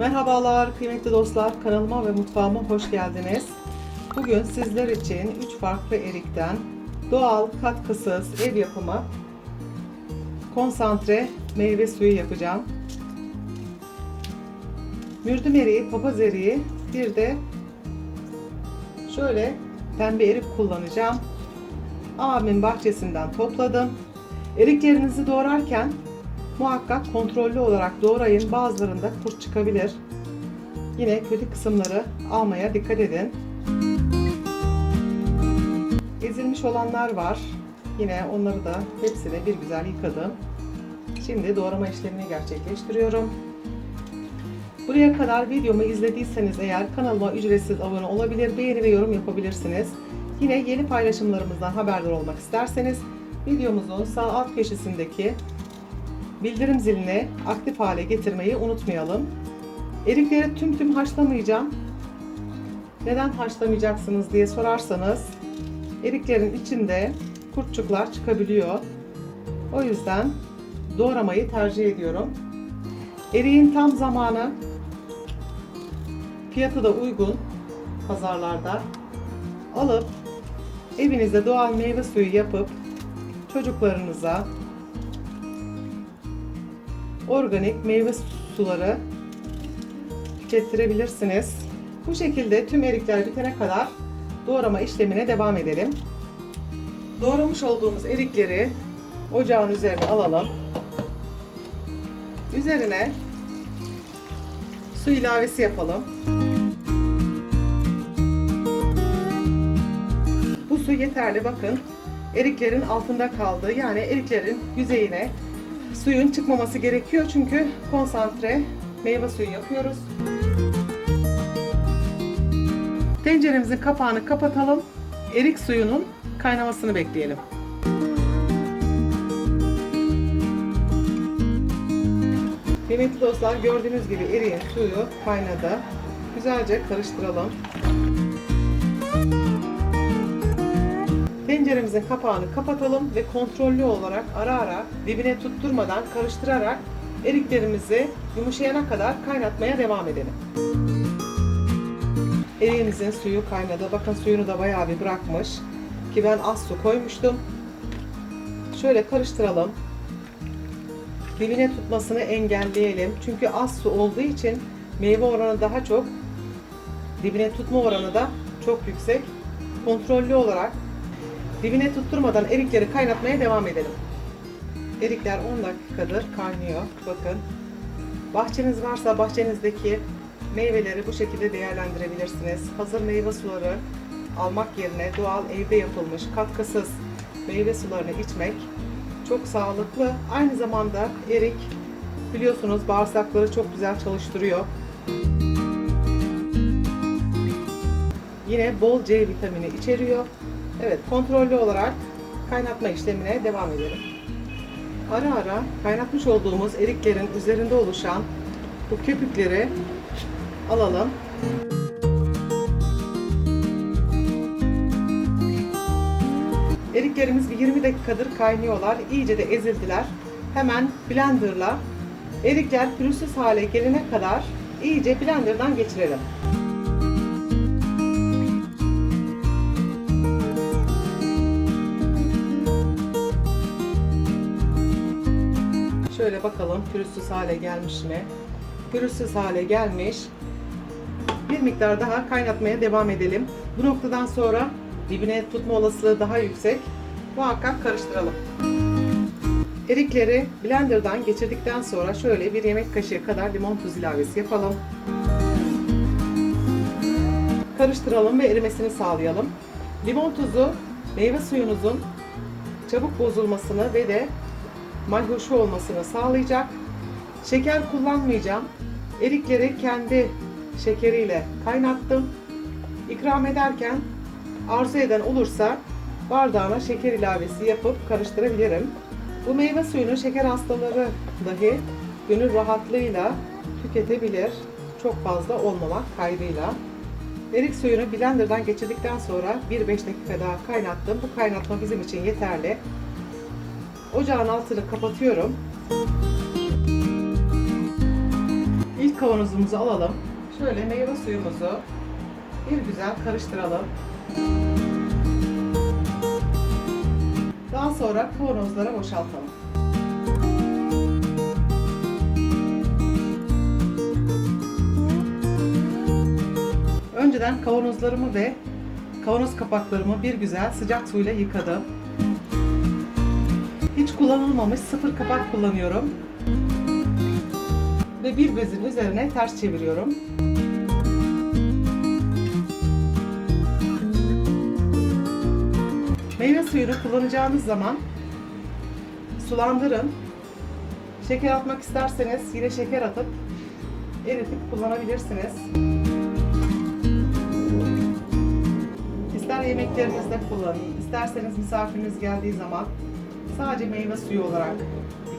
Merhabalar kıymetli dostlar kanalıma ve mutfağıma hoş geldiniz. Bugün sizler için 3 farklı erikten doğal katkısız ev yapımı konsantre meyve suyu yapacağım. Mürdüm eriği, papaz eriği bir de şöyle pembe erik kullanacağım. Abimin bahçesinden topladım. Eriklerinizi doğrarken muhakkak kontrollü olarak doğrayın. Bazılarında kurt çıkabilir. Yine kötü kısımları almaya dikkat edin. Ezilmiş olanlar var. Yine onları da hepsini bir güzel yıkadım. Şimdi doğrama işlemini gerçekleştiriyorum. Buraya kadar videomu izlediyseniz eğer kanalıma ücretsiz abone olabilir, beğeni ve yorum yapabilirsiniz. Yine yeni paylaşımlarımızdan haberdar olmak isterseniz videomuzun sağ alt köşesindeki bildirim zilini aktif hale getirmeyi unutmayalım. Erikleri tüm tüm haşlamayacağım. Neden haşlamayacaksınız diye sorarsanız eriklerin içinde kurtçuklar çıkabiliyor. O yüzden doğramayı tercih ediyorum. Eriğin tam zamanı fiyatı da uygun pazarlarda alıp evinizde doğal meyve suyu yapıp çocuklarınıza organik meyve suları tükettirebilirsiniz. Bu şekilde tüm erikler bitene kadar doğrama işlemine devam edelim. Doğramış olduğumuz erikleri ocağın üzerine alalım. Üzerine su ilavesi yapalım. Bu su yeterli bakın. Eriklerin altında kaldı. Yani eriklerin yüzeyine suyun çıkmaması gerekiyor çünkü konsantre meyve suyu yapıyoruz. Tenceremizin kapağını kapatalım. Erik suyunun kaynamasını bekleyelim. Kıymetli dostlar gördüğünüz gibi eriğin suyu kaynadı. Güzelce karıştıralım. Tenceremizin kapağını kapatalım ve kontrollü olarak ara ara dibine tutturmadan karıştırarak eriklerimizi yumuşayana kadar kaynatmaya devam edelim. Eriğimizin suyu kaynadı. Bakın suyunu da bayağı bir bırakmış. Ki ben az su koymuştum. Şöyle karıştıralım. Dibine tutmasını engelleyelim. Çünkü az su olduğu için meyve oranı daha çok. Dibine tutma oranı da çok yüksek. Kontrollü olarak Dibine tutturmadan erikleri kaynatmaya devam edelim. Erikler 10 dakikadır kaynıyor. Bakın. Bahçeniz varsa bahçenizdeki meyveleri bu şekilde değerlendirebilirsiniz. Hazır meyve suları almak yerine doğal evde yapılmış katkısız meyve sularını içmek çok sağlıklı. Aynı zamanda erik biliyorsunuz bağırsakları çok güzel çalıştırıyor. Yine bol C vitamini içeriyor. Evet, kontrollü olarak kaynatma işlemine devam edelim. Ara ara kaynatmış olduğumuz eriklerin üzerinde oluşan bu köpükleri alalım. Eriklerimiz bir 20 dakikadır kaynıyorlar. İyice de ezildiler. Hemen blenderla erikler pürüzsüz hale gelene kadar iyice blenderdan geçirelim. Şöyle bakalım pürüzsüz hale gelmiş mi? Pürüzsüz hale gelmiş. Bir miktar daha kaynatmaya devam edelim. Bu noktadan sonra dibine tutma olasılığı daha yüksek. Muhakkak karıştıralım. Erikleri blenderdan geçirdikten sonra şöyle bir yemek kaşığı kadar limon tuz ilavesi yapalım. Karıştıralım ve erimesini sağlayalım. Limon tuzu meyve suyunuzun çabuk bozulmasını ve de mayhoşu olmasını sağlayacak. Şeker kullanmayacağım. Erikleri kendi şekeriyle kaynattım. İkram ederken arzu eden olursa bardağına şeker ilavesi yapıp karıştırabilirim. Bu meyve suyunu şeker hastaları dahi gönül rahatlığıyla tüketebilir. Çok fazla olmamak kaydıyla. Erik suyunu blenderdan geçirdikten sonra 1-5 dakika daha kaynattım. Bu kaynatma bizim için yeterli. Ocağın altını kapatıyorum. İlk kavanozumuzu alalım. Şöyle meyve suyumuzu bir güzel karıştıralım. Daha sonra kavanozlara boşaltalım. Önceden kavanozlarımı ve kavanoz kapaklarımı bir güzel sıcak suyla yıkadım. Kullanılmamış sıfır kapak kullanıyorum. Ve bir bezin üzerine ters çeviriyorum. Meyve suyunu kullanacağınız zaman sulandırın. Şeker atmak isterseniz yine şeker atıp eritip kullanabilirsiniz. İster yemeklerinizde kullanın, isterseniz misafiriniz geldiği zaman sadece meyve suyu olarak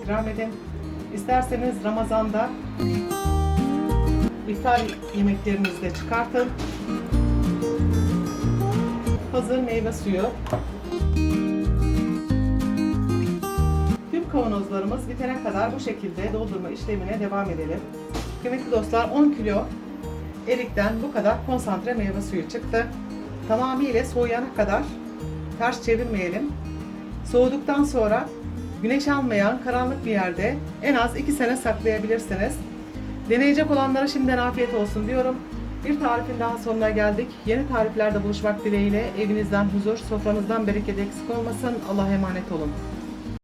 ikram edin. İsterseniz Ramazan'da iftar yemeklerinizde çıkartın. Hazır meyve suyu. Tüm kavanozlarımız bitene kadar bu şekilde doldurma işlemine devam edelim. Kıymetli dostlar 10 kilo erikten bu kadar konsantre meyve suyu çıktı. Tamamıyla soğuyana kadar ters çevirmeyelim. Soğuduktan sonra güneş almayan karanlık bir yerde en az 2 sene saklayabilirsiniz. Deneyecek olanlara şimdiden afiyet olsun diyorum. Bir tarifin daha sonuna geldik. Yeni tariflerde buluşmak dileğiyle evinizden huzur, sofranızdan bereket eksik olmasın. Allah'a emanet olun.